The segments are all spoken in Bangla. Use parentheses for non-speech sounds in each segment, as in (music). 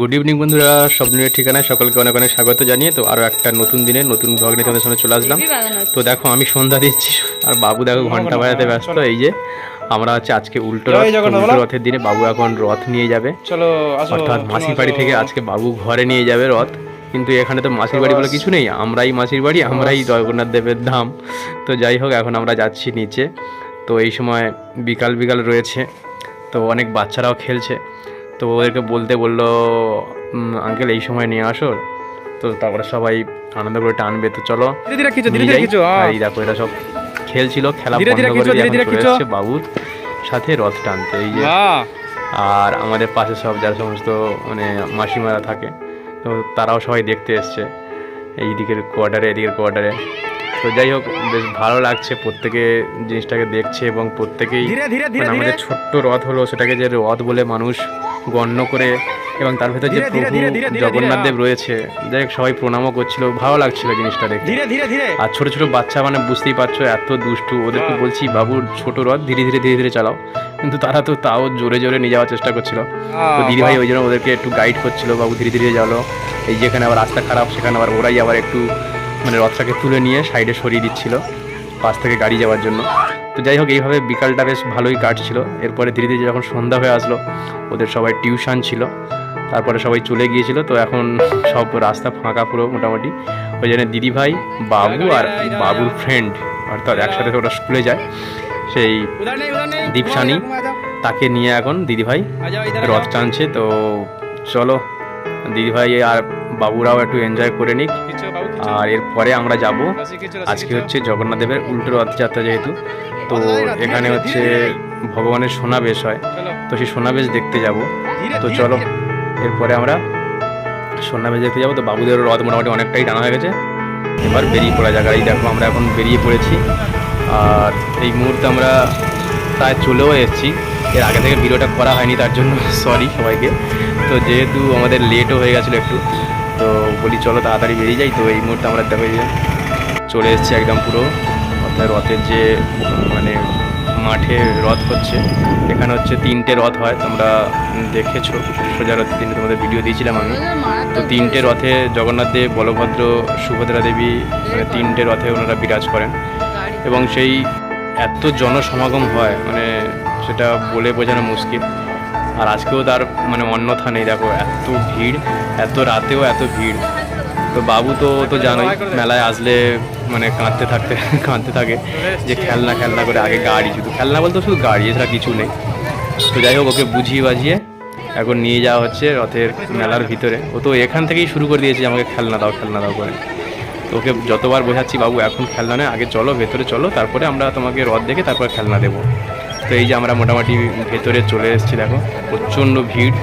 গুড ইভিনিং বন্ধুরা। সব স্বপ্নের ঠিকানায় সকলকে অনেক অনেক স্বাগত জানিয়ে তো আরও একটা নতুন দিনে নতুন ভ্লগ নিয়ে তোমাদের সামনে চলে আসলাম। তো দেখো আমি সন্ধ্যা দিচ্ছি। আর বাবু দেখো ঘণ্টা বাজাতে ব্যস্ত। এই যে আমরা হচ্ছে আজকে উল্টো রথ উল্টো রথের দিনে বাবু এখন রথ নিয়ে যাবে। চলো অর্থাৎ মাসির বাড়ি থেকে আজকে বাবু ঘরে নিয়ে যাবে রথ। কিন্তু এখানে তো মাসির বাড়ি বলে কিছু নেই। আমরাই মাসির বাড়ি আমরাই জগন্নাথ দেবের ধাম। তো যাই হোক এখন আমরা যাচ্ছি নিচে। তো এই সময় বিকাল বিকাল রয়েছে। তো অনেক বাচ্চারাও খেলছে। তো ওদেরকে বলতে বলল আঙ্কেল এই সময় নিয়ে আসো। তো তারপরে সবাই আনন্দ করে টানবে। তো চলো এই দেখো এটা সব খেলছিল খেলা বাবুর সাথে রথ টানতে এই যে। আর আমাদের পাশে সব যারা সমস্ত মানে মাসিমারা থাকে তো তারাও সবাই দেখতে এসছে এই দিকের কোয়ার্টারে এদিকের কোয়ার্টারে তো যাই হোক বেশ ভালো লাগছে প্রত্যেকে জিনিসটাকে দেখছে এবং প্রত্যেকেই মানে আমাদের ছোট্ট রথ হলো সেটাকে যে রথ বলে মানুষ গণ্য করে এবং তার ভেতর যে প্রভু জগন্নাথ দেব রয়েছে যাই সবাই প্রণামও করছিল ভালো লাগছিল জিনিসটা দেখে। ধীরে ধীরে ধীরে। আর ছোট ছোট বাচ্চা মানে বুঝতেই পারছ এত দুষ্টু ওদেরকে হ্যাঁ। বলছি বাবুর ছোট রথ ধীরে ধীরে ধীরে ধীরে চালাও। কিন্তু তারা তো তাও জোরে জোরে নিয়ে যাওয়ার চেষ্টা করছিল। তো দিদি ভাই ওই জন্য ওদেরকে একটু গাইড করছিল বাবু ধীরে ধীরে যালো এই যেখানে আবার রাস্তা খারাপ সেখানে আবার ওরাই আবার একটু মানে রথটাকে তুলে নিয়ে সাইডে সরিয়ে দিচ্ছিল পাশ থেকে গাড়ি যাওয়ার জন্য। তো যাই হোক, এইভাবে বিকালটা বেশ ভালোই কাটছিল। এরপরে ধীরে ধীরে যখন সন্ধ্যা হয়ে আসলো, ওদের সবাই টিউশন ছিল। তারপরে সবাই চলে গিয়েছিল। তো এখন সব রাস্তা ফাঁকা পুরো মোটামুটি। ওই জন্য দিদি ভাই বাবু আর বাবুর ফ্রেন্ড অর্থাৎ একসাথে ওরা স্কুলে যায়। সেই দীপশানী। তাকে নিয়ে এখন দিদিভাই রথ টানছে। তো চলো, দিদিভাই আর বাবুরাও একটু এনজয় করে নিক। আর এরপরে আমরা যাব আজকে হচ্ছে জগন্নাথ দেবের উল্টো রথযাত্রা যেহেতু, তো এখানে হচ্ছে ভগবানের সোনাবেশ হয়। তো সেই সোনাবেশ দেখতে যাব। তো চলো, এরপরে আমরা সোনাবেশ দেখতে যাব। তো বাবুদের রথ মোটামুটি অনেকটাই টানা হয়ে গেছে। এবার বেরিয়ে পড়া আর এই দেখো, আমরা এখন বেরিয়ে পড়েছি। আর এই মুহূর্তে আমরা প্রায় চলেও এসেছি। এর আগে থেকে ভিডিওটা করা হয়নি, তার জন্য (laughs) সরি সবাইকে। তো যেহেতু আমাদের লেটও হয়ে গেছিল একটু তো বলি চলো তাড়াতাড়ি বেরিয়ে যাই। তো এই মুহূর্তে আমরা দেখো চলে এসেছি একদম পুরো। অর্থাৎ রথের যে মানে মাঠে রথ হচ্ছে। এখানে হচ্ছে তিনটে রথ হয় তোমরা দেখেছ। সোজা রথের তিনটে তোমাদের ভিডিও দিয়েছিলাম আমি। তো তিনটে রথে জগন্নাথ দেব বলভদ্র সুভদ্রা দেবী মানে তিনটে রথে ওনারা বিরাজ করেন। এবং সেই এত জনসমাগম হয় মানে সেটা বলে বোঝানো মুশকিল। আর আজকেও তার মানে অন্যথা নেই। দেখো, এত ভিড়, এত রাতেও এত ভিড়। তো বাবু তো তো জানোই, মেলায় আসলে মানে কাঁদতে থাকতে, কাঁদতে থাকে যে খেলনা খেলনা করে আগে গাড়ি, শুধু খেলনা বলতে শুধু গাড়ি, এছাড়া কিছু নেই। তো যাই হোক, ওকে বুঝিয়ে বাজিয়ে এখন নিয়ে যাওয়া হচ্ছে রথের মেলার ভিতরে। ও তো এখান থেকেই শুরু করে দিয়েছে আমাকে খেলনা দাও খেলনা দাও করে। তো ওকে যতবার বোঝাচ্ছি, বাবু এখন খেলনা নেই, আগে চলো, ভেতরে চলো, তারপরে আমরা তোমাকে রথ দেখে তারপর খেলনা দেবো। তো এই যে আমরা মোটামুটি ভেতরে চলে এসেছি, দেখো, প্রচণ্ড ভিড়।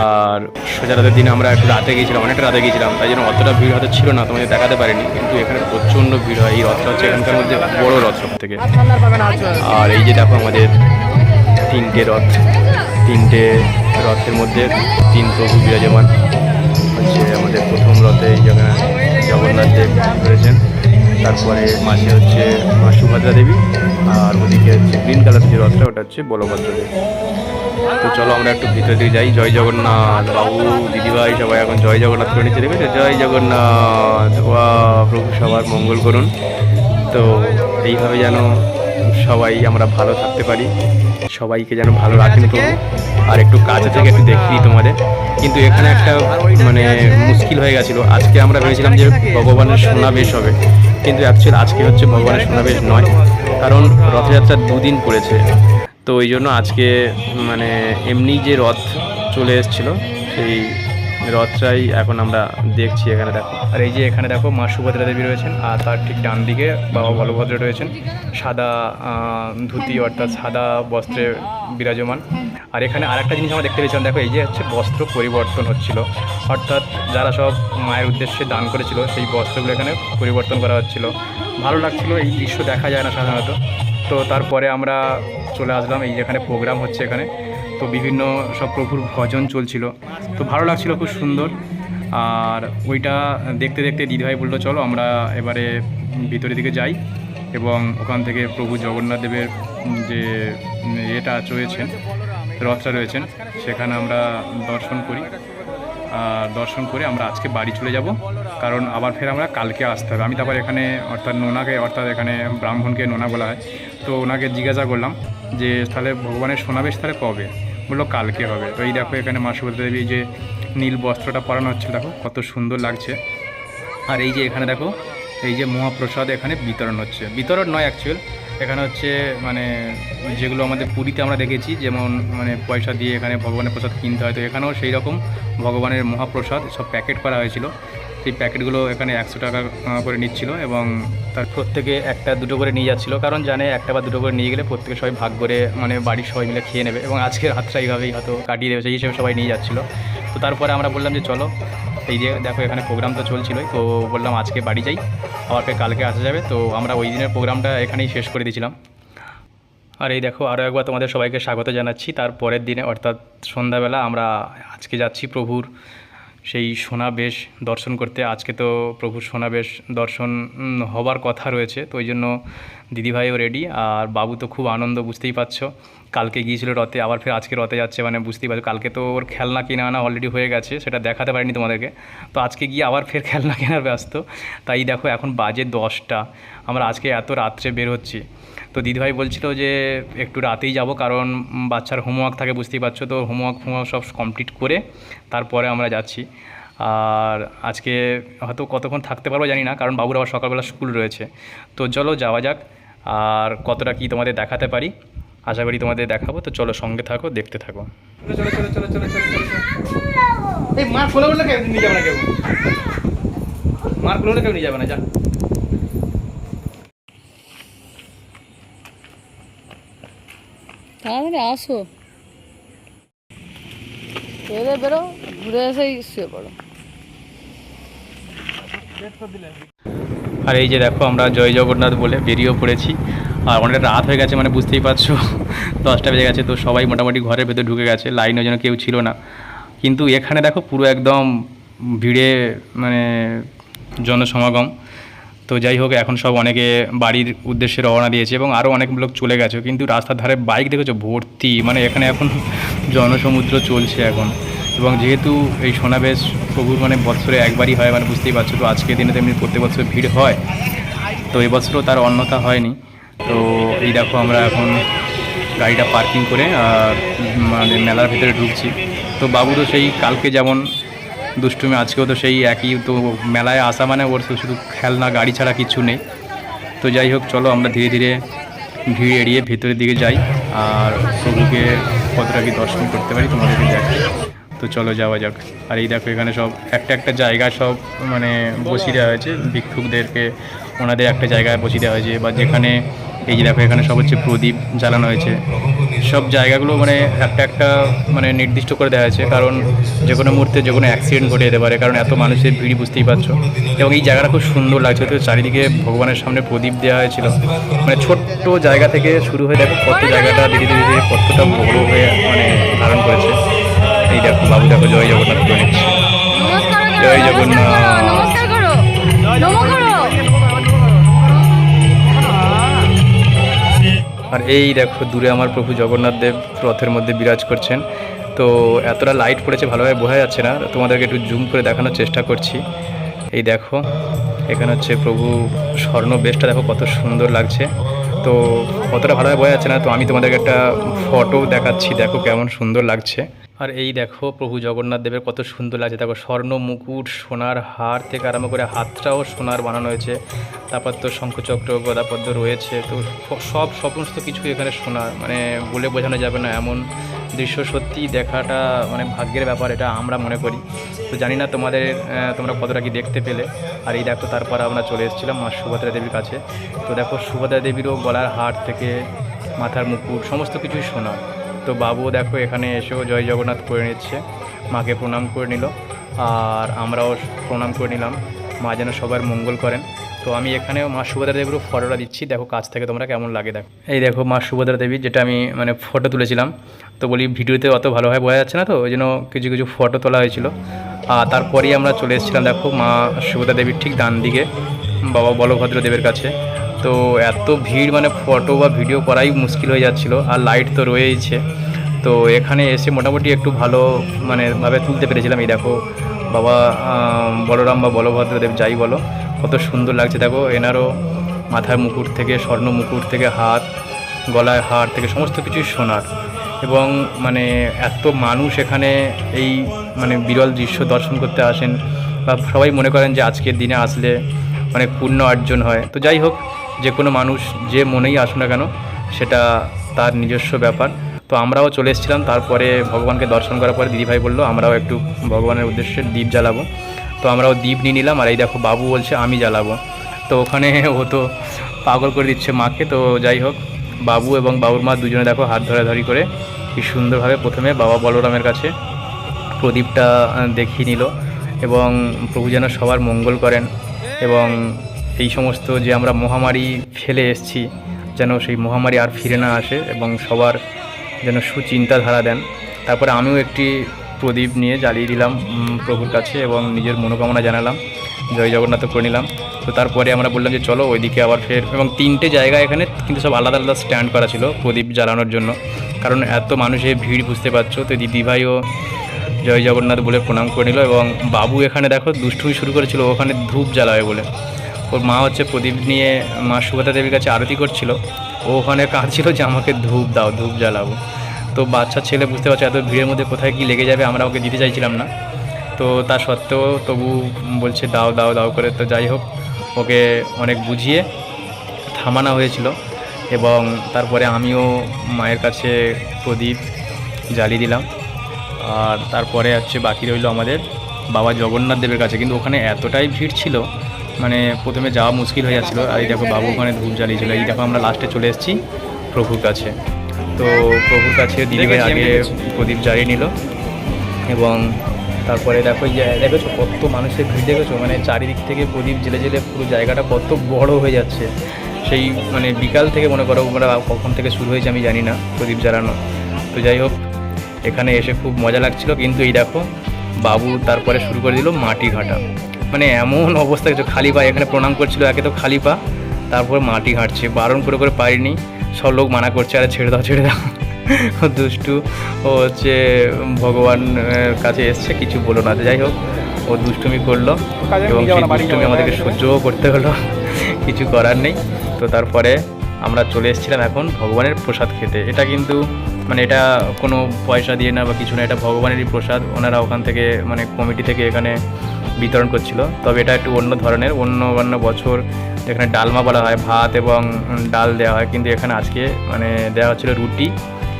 আর সোজা রাতের দিন আমরা একটু রাতে গিয়েছিলাম, অনেকটা রাতে গিয়েছিলাম, তাই জন্য অতটা ভিড় হয়তো ছিল না, তোমাদের দেখাতে পারিনি, কিন্তু এখানে প্রচণ্ড ভিড় হয়, এই রথটা হচ্ছে এখানকার মধ্যে বড় রথ সব থেকে আর এই যে দেখো আমাদের তিনটে রথ, তিনটে রথের মধ্যে তিন প্রভু বিরাজমান। হচ্ছে আমাদের প্রথম রথে এই জগন্নাথ দেব রয়েছেন। তারপরে মাসে হচ্ছে সুভদ্রা দেবী, আর ওদিকে হচ্ছে গ্রিন কালার যে রথটা, ওটা হচ্ছে বলভদ্র দেবী। তো চলো আমরা একটু ভিতরে দিকে যাই। জয় জগন্নাথ বাবু, দিদিভাই সবাই এখন জয় জগন্নাথ করে নিচে দেখেছে? জয় জগন্নাথ বা প্রভু সবার মঙ্গল করুন। তো এইভাবে যেন সবাই আমরা ভালো থাকতে পারি। সবাইকে যেন ভালো রাখেন প্রভু আর একটু কাছে থেকে একটু দেখি তোমাদের। কিন্তু এখানে একটা মানে মুশকিল হয়ে গেছিল। আজকে আমরা ভেবেছিলাম যে ভগবানের সোনাবেশ হবে। কিন্তু অ্যাকচুয়ালি আজকে হচ্ছে ভগবানের সোনাবেশ নয়। কারণ রথযাত্রা দুদিন পড়েছে। তো ওই জন্য আজকে মানে এমনি যে রথ চলে এসেছিল, সেই রথটাই এখন আমরা দেখছি এখানে দেখো। আর এই যে এখানে দেখো মা সুভদ্রা দেবী রয়েছেন, আর তার ঠিক ডান দিকে বাবা বলভদ্র রয়েছেন। সাদা ধুতি অর্থাৎ সাদা বস্ত্রে বিরাজমান। আর এখানে আরেকটা জিনিস আমরা দেখতে পেয়েছিলাম, দেখো এই যে হচ্ছে বস্ত্র পরিবর্তন হচ্ছিল। অর্থাৎ যারা সব মায়ের উদ্দেশ্যে দান করেছিল, সেই বস্ত্রগুলো এখানে পরিবর্তন করা হচ্ছিল। ভালো লাগছিল, এই দৃশ্য দেখা যায় না সাধারণত। তো তারপরে আমরা চলে আসলাম, এই যেখানে প্রোগ্রাম হচ্ছে এখানে। তো বিভিন্ন সব প্রভুর ভজন চলছিল। তো ভালো লাগছিল, খুব সুন্দর। আর ওইটা দেখতে দেখতে দিদিভাই বলল, চলো আমরা এবারে ভিতরের দিকে যাই। এবং ওখান থেকে প্রভু জগন্নাথ দেবের যে এটা রয়েছেন, রথটা রয়েছেন, সেখানে আমরা দর্শন করি। আর দর্শন করে আমরা আজকে বাড়ি চলে যাব। কারণ আবার ফের আমরা কালকে আসতে হবে। আমি তারপর এখানে, অর্থাৎ নোনাকে, অর্থাৎ এখানে ব্রাহ্মণকে নোনা বলা হয়। তো ওনাকে জিজ্ঞাসা করলাম যে, তাহলে ভগবানের সমাবেশ তাহলে কবে? বলল কালকে হবে। তো এই দেখো এখানে মা দেবী যে নীল বস্ত্রটা পরানো হচ্ছে, দেখো কত সুন্দর লাগছে। আর এই যে এখানে দেখো, এই যে মহাপ্রসাদ এখানে বিতরণ হচ্ছে। বিতরণ নয় অ্যাকচুয়াল এখানে হচ্ছে মানে যেগুলো আমাদের পুরীতে আমরা দেখেছি, যেমন মানে পয়সা দিয়ে এখানে ভগবানের প্রসাদ কিনতে হয়। তো এখানেও সেই রকম ভগবানের মহাপ্রসাদ সব প্যাকেট করা হয়েছিল। সেই প্যাকেটগুলো এখানে একশো টাকা করে নিচ্ছিল এবং তার প্রত্যেকে একটা, দুটো করে নিয়ে যাচ্ছিল। কারণ জানে একটা বা দুটো করে নিয়ে গেলে প্রত্যেকে সবাই ভাগ করে মানে বাড়ির সবাই মিলে খেয়ে নেবে এবং আজকের রাতটা এইভাবেই হয়তো কাটিয়ে দেবে, সেই হিসেবে সবাই নিয়ে যাচ্ছিল। তো তারপরে আমরা বললাম যে, চলো, এই যে দেখো এখানে প্রোগ্রাম তো চলছিলই, তো বললাম আজকে বাড়ি যাই, আবার কালকে আসা যাবে। তো আমরা ওই দিনের প্রোগ্রামটা এখানেই শেষ করে দিয়েছিলাম। আর এই দেখো আরও একবার তোমাদের সবাইকে স্বাগত জানাচ্ছি। তার পরের দিনে, অর্থাৎ সন্ধ্যাবেলা আমরা আজকে যাচ্ছি প্রভুর সেই সোনাবেশ দর্শন করতে। আজকে তো প্রভুর সোনাবেশ দর্শন হবার কথা রয়েছে, তো ওই জন্য দিদিভাইও রেডি আর বাবু তো খুব আনন্দ, বুঝতেই পারছ। কালকে গিয়েছিল রথে, আবার ফের আজকে রথে যাচ্ছে মানে বুঝতেই পারছ। কালকে তো ওর খেলনা কিনে আনা অলরেডি হয়ে গেছে, সেটা দেখাতে পারিনি তোমাদেরকে। তো আজকে গিয়ে আবার ফের খেলনা কেনার ব্যস্ত। তাই দেখো, এখন বাজে দশটা। আমরা আজকে এত রাত্রে বের হচ্ছি। তো দিদিভাই বলছিল যে, একটু রাতেই যাব কারণ বাচ্চার হোমওয়ার্ক থাকে, বুঝতেই পারছ তো হোমওয়ার্ক ফোমওয়ার্ক সব কমপ্লিট করে তারপরে আমরা যাচ্ছি। আর আজকে হয়তো কতক্ষণ থাকতে পারব জানি না, কারণ বাবুর আবার সকালবেলা স্কুল রয়েছে। তো চলো যাওয়া যাক, আর কতটা কি তোমাদের দেখাতে পারি। আশা করি তোমাদের দেখাবো, তো চলো সঙ্গে থাকো, দেখতে থাকো। মার ফোনে কেউ নিয়ে যাবে না কেউ? মার ফোনে কেউ নিয়ে যাবে না, যা। তাড়াতাড়ি আসো। বেরো বেরো, ঘুরে এসেই শুয়ে পড়ো। আর এই যে দেখো আমরা জয় জগন্নাথ বলে বেরিয়েও পড়েছি। আর অনেকটা রাত হয়ে গেছে মানে বুঝতেই পারছ, দশটা বেজে গেছে, তো সবাই মোটামুটি ঘরের ভেতর ঢুকে গেছে লাইনের জন্য কেউ ছিল না। কিন্তু এখানে দেখো পুরো একদম ভিড়ে মানে জনসমাগম। তো যাই হোক, এখন সব অনেকে বাড়ির উদ্দেশ্যে রওনা দিয়েছে এবং আরও অনেক লোক চলে গেছে। কিন্তু রাস্তার ধারে বাইক দেখেছ? ভর্তি। মানে এখানে এখন জনসমুদ্র চলছে এখন। এবং যেহেতু এই সোনাবেশ প্রভুর মানে বছরে একবারই হয় মানে বুঝতেই পারছ তো, আজকের দিনে তো এমনি প্রত্যেক বছর ভিড় হয়। তো এবছরও তার অন্যতা হয়নি। তো এই দেখো আমরা এখন গাড়িটা পার্কিং করে মানে মেলার ভিতরে ঢুকছি। তো বাবুরও সেই কালকে যেমন দুষ্টুমি, আজকেও তো সেই একই, তো মেলায় আসা মানে ওর তো শুধু খেলনা, গাড়ি ছাড়া কিছু নেই। তো যাই হোক, চলো আমরা ধীরে ধীরে ভিড় এড়িয়ে ভেতরের দিকে যাই। আর প্রভুকে কতটা কি দর্শন করতে পারি তোমাদেরকে দেখাই। তো চলো যাওয়া যাক। আর এই দেখো, এখানে সব একটা একটা জায়গা সব মানে বসিয়ে দেওয়া হয়েছে। ভিক্ষুকদেরকে, ওনাদের একটা জায়গায় বসিয়ে দেওয়া হয়েছে। বা যেখানে এই যে দেখো এখানে সব হচ্ছে প্রদীপ জ্বালানো হয়েছে। সব জায়গাগুলো মানে একটা একটা মানে নির্দিষ্ট করে দেওয়া হয়েছে কারণ যে কোনো মুহূর্তে যে কোনো অ্যাক্সিডেন্ট ঘটে যেতে পারে কারণ এত মানুষের ভিড় বুঝতেই পারছ। এবং এই জায়গাটা খুব সুন্দর লাগছে তো চারিদিকে ভগবানের সামনে প্রদীপ দেওয়া হয়েছিল। মানে ছোট্ট জায়গা থেকে শুরু হয়ে দেখো কত জায়গাটা ধীরে ধীরে ধীরে কতটা বড় হয়ে মানে ধারণ করেছে। এই দেখো বাবু দেখো জয় জগন্নাথ জয় জগন্নাথ। আর এই দেখো, দূরে আমার প্রভু জগন্নাথ দেব রথের মধ্যে বিরাজ করছেন। তো এতটা লাইট পড়েছে, ভালোভাবে বোঝা যাচ্ছে না। তোমাদেরকে একটু জুম করে দেখানোর চেষ্টা করছি। এই দেখো, এখানে হচ্ছে প্রভু স্বর্ণ বেশটা দেখো কত সুন্দর লাগছে। তো কতটা ভালোভাবে বোঝা যাচ্ছে না, তো আমি তোমাদেরকে একটা ফটো দেখাচ্ছি। দেখো কেমন সুন্দর লাগছে। আর এই দেখো, প্রভু জগন্নাথ দেবের কত সুন্দর লাগছে। দেখো, স্বর্ণ, মুকুট, সোনার হার থেকে আরম্ভ করে হাতটাও সোনার বানানো হয়েছে। তারপর তো শঙ্খচক্র, গদাপদ্ম রয়েছে। তো সব সমস্ত কিছু এখানে সোনার মানে বলে বোঝানো যাবে না। এমন দৃশ্য সত্যি দেখাটা মানে ভাগ্যের ব্যাপার, এটা আমরা মনে করি। তো জানি না তোমাদের তোমরা কতটা কি দেখতে পেলে। আর এই দেখো, তারপর আমরা চলে এসেছিলাম মা সুভদ্রা দেবীর কাছে। তো দেখো, সুভদ্রা দেবীরও গলার হার থেকে মাথার মুকুট, সমস্ত কিছুই সোনার তো বাবু দেখো, এখানে এসেও জয় জগন্নাথ করে নিচ্ছে। মাকে প্রণাম করে নিল। আর আমরাও প্রণাম করে নিলাম। মা যেন সবার মঙ্গল করেন। তো আমি এখানেও মা সুভদ্রা দেবীরও ফটোটা দিচ্ছি। দেখো, কাছ থেকে তোমরা কেমন লাগে দেখো। এই দেখো মা সুভদ্রা দেবী, যেটা আমি মানে ফটো তুলেছিলাম। তো বলি, ভিডিওতে অত ভালোভাবে বোঝা যাচ্ছে না তো? ওই জন্য কিছু কিছু ফটো তোলা হয়েছিল। আর তারপরেই আমরা চলে এসেছিলাম, দেখো মা সুভদ্রা দেবীর ঠিক ডান দিকে, বাবা বলভদ্র দেবের কাছে। তো এত ভিড় মানে ফটো বা ভিডিও করাই মুশকিল হয়ে যাচ্ছিল আর লাইট তো রয়েইছে। তো এখানে এসে মোটামুটি একটু ভালো মানে ভাবে তুলতে পেরেছিলাম। এই দেখো, বাবা বলরাম বা বলভদ্রদেব, যাই বলো, কত সুন্দর লাগছে। দেখো, এনারও মাথার মুকুট থেকে, স্বর্ণ মুকুট থেকে হাত, গলায় হার থেকে সমস্ত কিছুই সোনার। এবং মানে এত মানুষ এখানে এই মানে বিরল দৃশ্য দর্শন করতে আসেন। বা সবাই মনে করেন যে আজকের দিনে আসলে অনেক পুণ্য অর্জন হয়। তো যাই হোক যে কোনো মানুষ যে মনেই আসুক না কেন, সেটা তার নিজস্ব ব্যাপার। তো আমরাও চলে এসেছিলাম, তারপরে ভগবানকে দর্শন করার পরে দিদিভাই বলল, আমরাও একটু ভগবানের উদ্দেশ্যে দ্বীপ জ্বালাবো। তো আমরাও দ্বীপ নিয়ে নিলাম, আর এই দেখো বাবু বলছে, আমি জ্বালাবো। তো ওখানে (laughs) ও তো পাগল করে দিচ্ছে মাকে, তো যাই হোক, বাবু এবং বাবুর মা দুজনে দেখো হাত ধরাধরি করে কি সুন্দরভাবে প্রথমে বাবা বলরামের কাছে প্রদীপটা দেখিয়ে নিল এবং প্রভু যেন সবার মঙ্গল করেন এবং এই সমস্ত যে আমরা মহামারী ফেলে এসেছি, যেন সেই মহামারী আর ফিরে না আসে এবং সবার যেন সুচিন্তাধারা দেন। তারপরে আমিও একটি প্রদীপ নিয়ে জ্বালিয়ে দিলাম প্রভুর কাছে এবং নিজের মনোকামনা জানালাম, জয় জগন্নাথ করে নিলাম। তো তারপরে আমরা বললাম যে চলো ওইদিকে আবার ফের, এবং তিনটে জায়গা এখানে কিন্তু সব আলাদা আলাদা স্ট্যান্ড করা ছিল প্রদীপ জ্বালানোর জন্য। কারণ এত মানুষের ভিড় বুঝতে পারছ, তো দিদিভাইও জয় জগন্নাথ বলে প্রণাম করে নিল এবং বাবু এখানে দেখো দুষ্টুমি শুরু করেছিল, ওখানে ধূপ জ্বালাবে বলে। ওর মা হচ্ছে প্রদীপ নিয়ে মা সুভদ্রা দেবীর কাছে আরতি করছিল। ও ওখানে কাঁদছিল যে আমাকে ধূপ দাও, ধূপ জ্বালাবো। তো বাচ্চা ছেলে বুঝতে পারছে এত ভিড়ের মধ্যে কোথায় কি লেগে যাবে, আমরা ওকে দিতে চাইছিলাম না। তো তা সত্ত্বেও তবু বলছে, দাও দাও দাও করে। তো যাই হোক, ওকে অনেক বুঝিয়ে থামানো হয়েছিল এবং তারপরে আমিও মায়ের কাছে প্রদীপ জ্বালিয়ে দিলাম। আর তারপরে হচ্ছে বাকি রইল আমাদের বাবা জগন্নাথ দেবের কাছে। কিন্তু ওখানে এতটাই ভিড় ছিল মানে প্রথমে যাওয়া মুশকিল হয়ে যাচ্ছিল। আর এই দেখো বাবু ওখানে ধূপ জ্বালিয়েছিল। এই দেখো আমরা লাস্টে চলে এসেছি প্রভুর কাছে। তো প্রভুর কাছে দিদিভাই আগে প্রদীপ জ্বালিয়ে নিল এবং তারপরে দেখো দেখেছ কত মানুষের ভিড় দেখেছ? মানে চারিদিক থেকে প্রদীপ জেলে জেলে পুরো জায়গাটা কত বড় হয়ে যাচ্ছে। সেই মানে বিকাল থেকে মনে করো আমরা কখন থেকে শুরু হয়েছে আমি জানি না প্রদীপ জ্বালানো। তো যাই হোক, এখানে এসে খুব মজা লাগছিল। কিন্তু এই দেখো, বাবু তারপরে শুরু করে দিল মাটি ঘাটা। মানে এমন অবস্থা কিছু খালি পা এখানে প্রণাম করছিল একে তো খালি পা। তারপর মাটি ঘাঁটছে বারণ করে করে পারিনি সব লোক মানা করছে আরে ছেড়ে দাও ছেড়ে দাও। ও দুষ্টু ও হচ্ছে ভগবান কাছে এসছে কিছু বলো না। যাই হোক ও দুষ্টুমি করল এবং সেই দুষ্টুমি আমাদেরকে সহ্যও করতে হলো। কিছু করার নেই। তো তারপরে আমরা চলে এসেছিলাম এখন ভগবানের প্রসাদ খেতে। এটা কিন্তু মানে এটা কোনো পয়সা দিয়ে না বা কিছু না এটা ভগবানেরই প্রসাদ। ওনারা ওখান থেকে মানে কমিটি থেকে এখানে বিতরণ করছিল। তবে এটা একটু অন্য ধরনের, অন্য অন্য বছর এখানে ডালমা বলা হয়, ভাত এবং ডাল দেওয়া হয়, কিন্তু এখানে আজকে মানে দেওয়া হচ্ছিল রুটি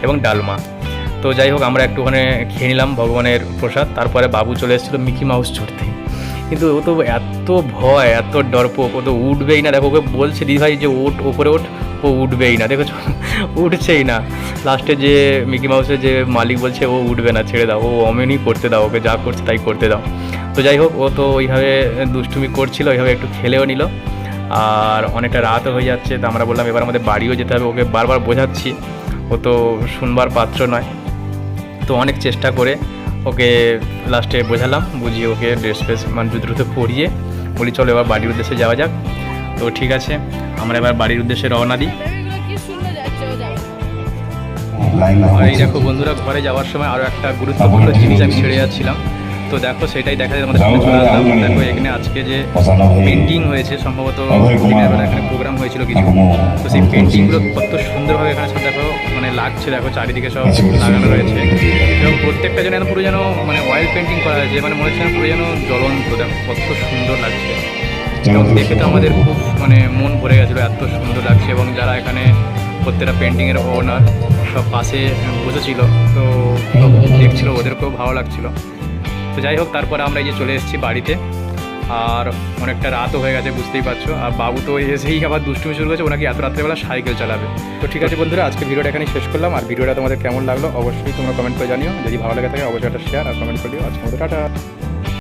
এবং ডালমা। তো যাই হোক, আমরা একটু ওখানে খেয়ে নিলাম ভগবানের প্রসাদ, তারপরে বাবু চলে এসেছিল মিকি মাউস চড়তে কিন্তু ও তো এত ভয়, এত ডরপোক, ও তো উঠবেই না। দেখো, ওকে বলছে দিদিভাই যে ওঠ, ওপরে ওঠ, ও উঠবেই না। দেখেছ? উঠছেই না। লাস্টে যে মিকি মাউসের যে মালিক বলছে, ও উঠবে না, ছেড়ে দাও। ও অমেনই করতে দাও, ওকে যা করছে তাই করতে দাও। তো যাই হোক ও তো ওইভাবে দুষ্টুমি করছিল ওইভাবে একটু খেলেও নিল। আর অনেকটা রাতও হয়ে যাচ্ছে তো আমরা বললাম এবার আমাদের বাড়িও যেতে হবে ওকে বারবার বোঝাচ্ছি। ও তো শুনবার পাত্র নয়। তো অনেক চেষ্টা করে ওকে লাস্টে বোঝালাম বুঝিয়ে ওকে ড্রেস ফ্রেস মানে দ্রুত দ্রুত পরিয়ে বলি চলো এবার বাড়ির উদ্দেশ্যে যাওয়া যাক। তো ঠিক আছে আমরা এবার বাড়ির উদ্দেশ্যে রওনা দিই। এই দেখো বন্ধুরা ঘরে যাওয়ার সময় আরও একটা গুরুত্বপূর্ণ জিনিস আমি ছেড়ে যাচ্ছিলাম। তো দেখো সেটাই দেখা যায়। আমাদের সামনে চলে আসলাম দেখো এখানে আজকে যে পেন্টিং হয়েছে সম্ভবত দিনের বেলা এখানে প্রোগ্রাম হয়েছিল কিছু। তো সেই পেন্টিংগুলো কত সুন্দরভাবে এখানে সব দেখো মানে লাগছে দেখো চারিদিকে সব লাগানো রয়েছে। এবং প্রত্যেকটা যেন পুরো যেন মানে অয়েল পেন্টিং করা হয়েছে মানে মনে হচ্ছে যেন পুরো যেন জ্বলন্ত দেখো কত সুন্দর লাগছে। এবং দেখে তো আমাদের খুব মানে মন ভরে গেছিল এত সুন্দর লাগছে। এবং যারা এখানে প্রত্যেকটা পেন্টিংয়ের ওনার সব পাশে বসেছিল তো সব দেখছিল ওদেরকেও ভালো লাগছিল। তো যাই হোক, তারপরে আমরা এই যে চলে এসেছি বাড়িতে। আর অনেকটা রাতও হয়ে গেছে, বুঝতেই পারছ। আর বাবু তো এসেই আবার দুষ্টুমি শুরু করেছে ওনাকে এত রাত্রেবেলা সাইকেল চালাবে। তো ঠিক আছে বন্ধুরা, আজকে ভিডিওটা এখানে শেষ করলাম। আর ভিডিওটা তোমাদের কেমন লাগল অবশ্যই তোমরা কমেন্ট করে জানিও। যদি ভালো লাগে থাকে, অবশ্যই একটা শেয়ার আর কমেন্ট করে দিও। আজকে টাটা।